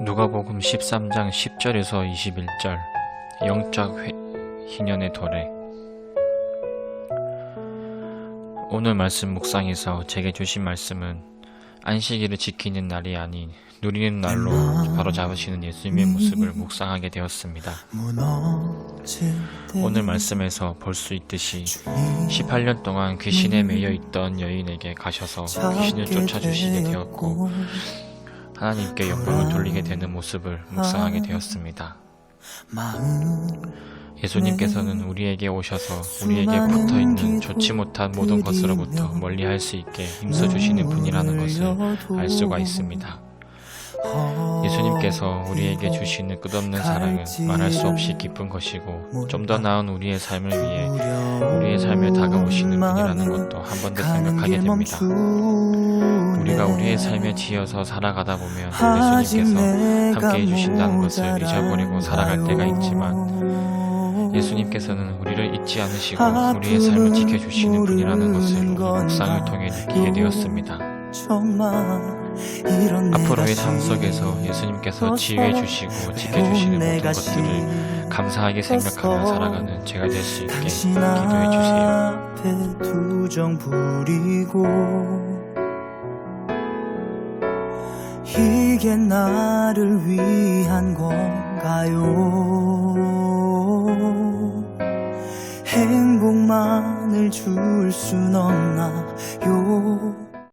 누가복음 13장 10절에서 21절 영적 회, 희년의 도래 오늘 말씀 묵상에서 제게 주신 말씀은 안식일을 지키는 날이 아닌 누리는 날로 바로 잡으시는 예수님의 모습을 묵상하게 되었습니다. 오늘 말씀에서 볼 수 있듯이 18년 동안 귀신에 매여 있던 여인에게 가셔서 귀신을 쫓아주시게 되었고 하나님께 영광을 돌리게 되는 모습을 묵상하게 되었습니다. 예수님께서는 우리에게 오셔서 우리에게 붙어 있는 좋지 못한 모든 것으로부터 멀리 할 수 있게 힘써 주시는 분이라는 것을 알 수가 있습니다. 예수님께서 우리에게 주시는 끝없는 사랑은 말할 수 없이 기쁜 것이고 좀 더 나은 우리의 삶을 위해 우리의 삶에 다가오시는 분이라는 것도 한 번 더 생각하게 됩니다. 우리가 우리의 삶에 지어서 살아가다 보면 예수님께서 함께 해주신다는 것을 잊어버리고 살아갈 때가 있지만 예수님께서는 우리를 잊지 않으시고 우리의 삶을 지켜주시는 분이라는 것을 묵상을 통해 느끼게 되었습니다. 앞으로의 삶 속에서 예수님께서 지휘해 주시고 지켜주시는 모든 것들을 감사하게 생각하며 살아가는 제가 될 수 있게 기도해 주세요. 이게 나를 위한 건가요? 행복만을 줄 순 없나요?